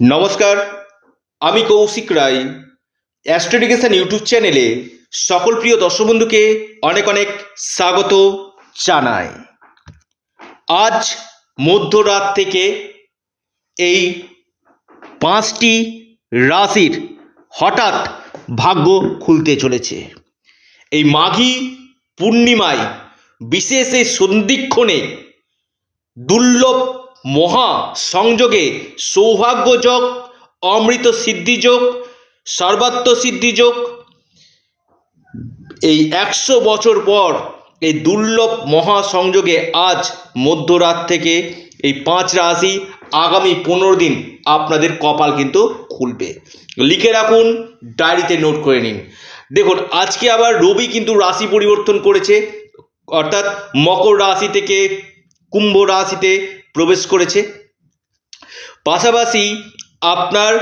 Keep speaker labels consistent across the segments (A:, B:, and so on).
A: নমস্কার, আমি কৌশিক রায়। অ্যাস্ট্রোডিকেশন ইউটিউব চ্যানেলে সকল প্রিয় দর্শক বন্ধুকে অনেক অনেক স্বাগত জানাই। আজ মধ্যরাত থেকে এই পাঁচটি রাশির হঠাৎ ভাগ্য খুলতে চলেছে। এই মাঘী পূর্ণিমায় বিশেষ এই সন্ধিক্ষণে দুর্লভ মহা সংযোগে সৌভাগ্যযোগ অমৃত সিদ্ধিযোগ সর্বাত্ম সিদ্ধিযোগ এই একশো বছর পর এই দুর্লভ মহা সংযোগে আজ মধ্যরাত থেকে এই পাঁচ রাশি আগামী পনেরো দিন আপনাদের কপাল কিন্তু খুলবে। লিখে রাখুন, ডায়েরিতে নোট করে নিন। দেখুন, আজকে আবার রবি কিন্তু রাশি পরিবর্তন করেছে, অর্থাৎ মকর রাশি থেকে, কুম্ভ রাশিতে প্রবেশ করেছে। পাশাপাশি আপনার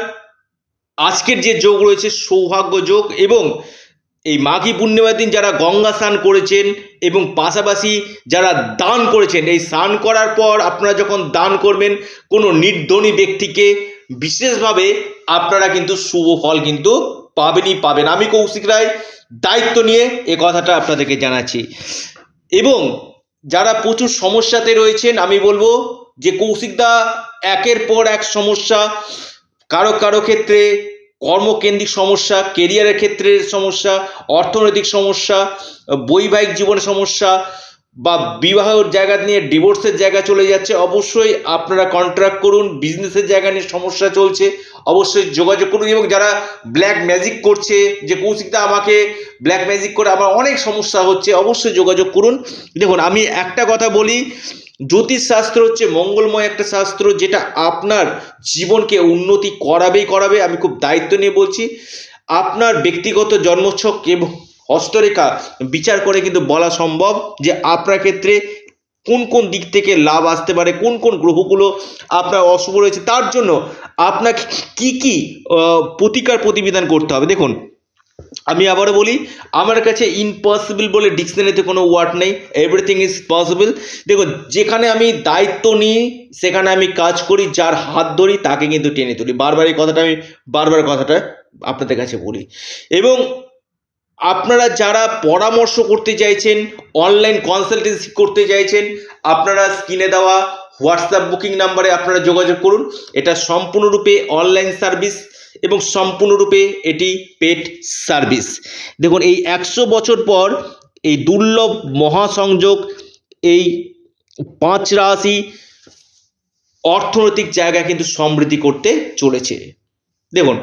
A: আজকের যে যোগ রয়েছে, সৌভাগ্য যোগ এবং এই মাঘী পূর্ণিমার দিন যারা গঙ্গা স্নান করেছেন এবং পাশাপাশি যারা দান করেছেন, এই স্নান করার পর আপনারা যখন দান করবেন, কোনো নির্ধনী ব্যক্তিকে বিশেষভাবে আপনারা কিন্তু শুভ ফল কিন্তু পাবেনই পাবেন। আমি কৌশিক রায়, দায়িত্ব নিয়ে এ কথাটা আপনাদেরকে জানাচ্ছি। এবং যারা প্রচুর সমস্যাতে রয়েছেন, আমি বলব যে কৌশিকদা একের পর এক সমস্যা। কারও কারও ক্ষেত্রে কর্মকেন্দ্রিক সমস্যা কেরিয়ারের ক্ষেত্রে সমস্যা, অর্থনৈতিক সমস্যা, বৈবাহিক জীবনের সমস্যা বা বিবাহের জায়গা নিয়ে ডিভোর্সের জায়গা চলে যাচ্ছে, অবশ্যই আপনারা কন্ট্রাক্ট করুন বিজনেসের জায়গা নিয়ে সমস্যা চলছে, অবশ্যই যোগাযোগ করুন এবং যারা ব্ল্যাক ম্যাজিক করছে, যে কৌশিকদা আমাকে ব্ল্যাক ম্যাজিক করে আমার অনেক সমস্যা হচ্ছে, অবশ্যই যোগাযোগ করুন। দেখুন, আমি একটা কথা বলি, জ্যোতিষ শাস্ত্র হচ্ছে মঙ্গলময় একটা শাস্ত্র যেটা আপনার জীবনকে উন্নতি করাবেই করাবে, আমি খুব দায়িত্ব নিয়ে বলছি। আপনার ব্যক্তিগত জন্মছক এবং হস্তরেখা বিচার করে কিন্তু বলা সম্ভব যে আপনার ক্ষেত্রে কোন কোন দিক থেকে লাভ আসতে পারে, কোন কোন গ্রহগুলো আপনার অশুভ রয়েছে, তার জন্য আপনাকে কি কি প্রতিকার প্রতিবিধান করতে হবে। দেখুন আমি আবারও বলি, আমার কাছে ইম্পসিবল বলে ডিকশনারিতে কোনো ওয়ার্ড নেই এভরিথিং ইজ পসিবল দেখুন, যেখানে আমি দায়িত্ব নিই, সেখানে আমি কাজ করি, যার হাত ধরি, তাকে কিন্তু টেনে তুলি। বারবার এই কথাটা আমি, বারবার কথাটা আপনাদের কাছে বলি। এবং আপনারা যারা পরামর্শ করতে চাইছেন অনলাইন কনসালটেন্সি করতে চাইছেন, আপনারা স্ক্রিনে দেওয়া হোয়াটসঅ্যাপ বুকিং নাম্বারে আপনারা যোগাযোগ করুন। এটা সম্পূর্ণরূপে অনলাইন সার্ভিস এবং সম্পূর্ণরূপে এটি পেট সার্ভিস দেখুন, এই একশো বছর পর এই দুর্লভ মহাসংযোগ, এই পাঁচ রাশি অর্থনৈতিক জায়গা কিন্তু সমৃদ্ধি করতে চলেছে। দেখুন,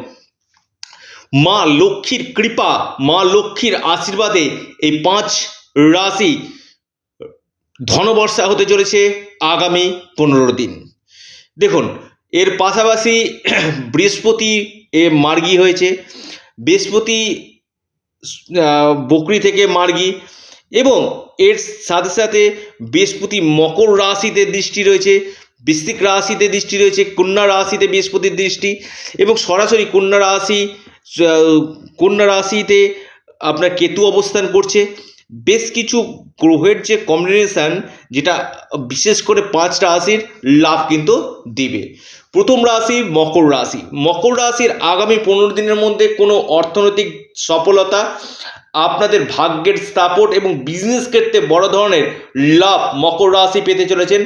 A: মা লক্ষ্মীর কৃপা, মা লক্ষ্মীর আশীর্বাদে এই পাঁচ রাশি ধনবর্ষা হতে চলেছে আগামী পনেরো দিন। দেখুন, এর পাশাপাশি বৃহস্পতি এ মার্গী হয়েছে। বৃহস্পতি বকরি থেকে মার্গী এবং এর সাথে সাথে বৃহস্পতি মকর রাশিতে দৃষ্টি রয়েছে, বৃশ্চিক রাশিতে দৃষ্টি রয়েছে, কন্যা রাশিতে বৃহস্পতির দৃষ্টি এবং সরাসরি কন্যা রাশি কন্যা রাশিতে আপনার কেতু অবস্থান করছে। বেশ কিছু গ্রহের যে কম্বিনেশন যেটা বিশেষ করে পাঁচ রাশির লাভ কিন্তু দিবে। প্রথম রাশি মকর রাশি। মকর রাশির আগামী পনেরো দিনের মধ্যে কোনো অর্থনৈতিক সফলতা, আপনাদের ভাগ্যের সাপোর্ট এবং বিজনেস ক্ষেত্রে বড় ধরনের লাভ মকর রাশি পেতে চলেছেন।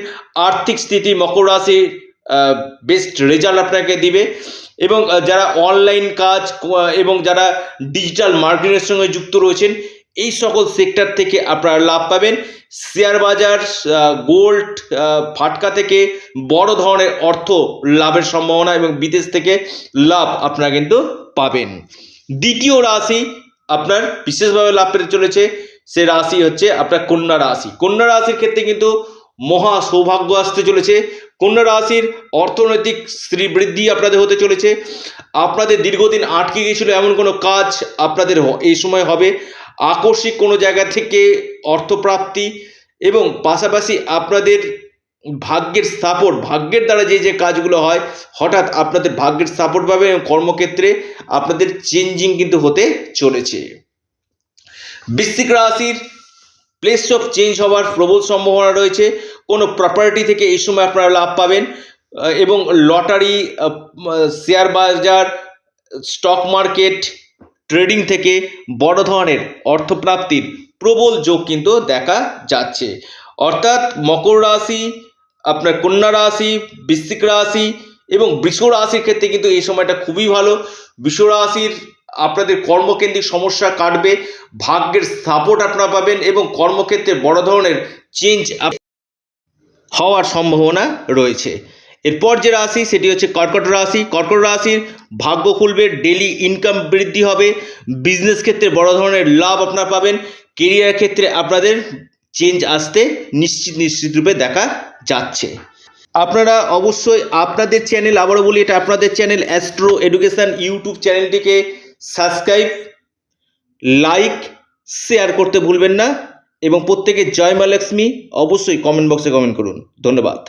A: আর্থিক স্থিতি মকর রাশির বেস্ট রেজাল্ট আপনাকে দিবে। এবং যারা অনলাইন কাজ এবং যারা ডিজিটাল মার্কেটের সঙ্গে যুক্ত রয়েছেন, এই সকল সেক্টর থেকে আপনারা লাভ পাবেন। শেয়ার বাজার গোল্ড ফাটকা থেকে বড় ধরনের অর্থ লাভের সম্ভাবনা এবং বিদেশ থেকে লাভ আপনারা কিন্তু পাবেন। দ্বিতীয় রাশি আপনার বিশেষভাবে লাভ পেতে চলেছে, সে রাশি হচ্ছে আপনার কন্যা রাশি। কন্যা রাশির ক্ষেত্রে কিন্তু মহা সৌভাগ্য আসতে চলেছে। কন্যা রাশির অর্থনৈতিক শ্রীবৃদ্ধি আপনাদের হতে চলেছে। আপনাদের দীর্ঘদিন আটকে গিয়েছিল এমন কোনো কাজ আপনাদের এই সময় হবে। আকস্মিক কোনো জায়গা থেকে অর্থপ্রাপ্তি এবং পাশাপাশি আপনাদের ভাগ্যের সাপোর্ট ভাগ্যের দ্বারা যে যে কাজগুলো হয়, হঠাৎ আপনাদের ভাগ্যের সাপোর্ট পাবে এবং কর্মক্ষেত্রে আপনাদের চেঞ্জিং কিন্তু হতে চলেছে। বৃশ্চিক রাশির প্লেস অফ চেঞ্জ হওয়ার প্রবল সম্ভাবনা রয়েছে। কোনো প্রপার্টি থেকে এই সময় আপনারা লাভ পাবেন এবং লটারি শেয়ার বাজার স্টক মার্কেট ট্রেডিং থেকে বড় ধরনের অর্থপ্রাপ্তির প্রবল যোগ কিন্তু দেখা যাচ্ছে। অর্থাৎ মকর রাশি, আপনার কন্যা রাশি, বৃশ্চিক রাশি এবং বৃষ রাশির ক্ষেত্রে কিন্তু এই সময়টা খুবই ভালো। বৃষ রাশির আপনাদের কর্মকেন্দ্রিক সমস্যা কাটবে, ভাগ্যের সাপোর্ট আপনারা পাবেন এবং কর্মক্ষেত্রে বড় ধরনের চেঞ্জ হওয়ার সম্ভাবনা রয়েছে। এরপর যে রাশি, সেটি হচ্ছে কর্কট রাশি। কর্কট রাশির ভাগ্য খুলবে ডেলি ইনকাম বৃদ্ধি হবে বিজনেস ক্ষেত্রে বড় ধরনের লাভ আপনারা পাবেন কেরিয়ার ক্ষেত্রে আপনাদের চেঞ্জ আসতে নিশ্চিত নিশ্চিত রূপে দেখা যাচ্ছে। আপনারা অবশ্যই আপনাদের চ্যানেল আবারও বলি, এটা আপনাদের চ্যানেল অ্যাস্ট্রো এডুকেশন ইউটিউব চ্যানেলটিকে সাবস্ক্রাইব লাইক শেয়ার করতে ভুলবেন না এবং প্রত্যেকে জয় মা লক্ষ্মী, অবশ্যই কমেন্ট বক্সে কমেন্ট করুন। ধন্যবাদ।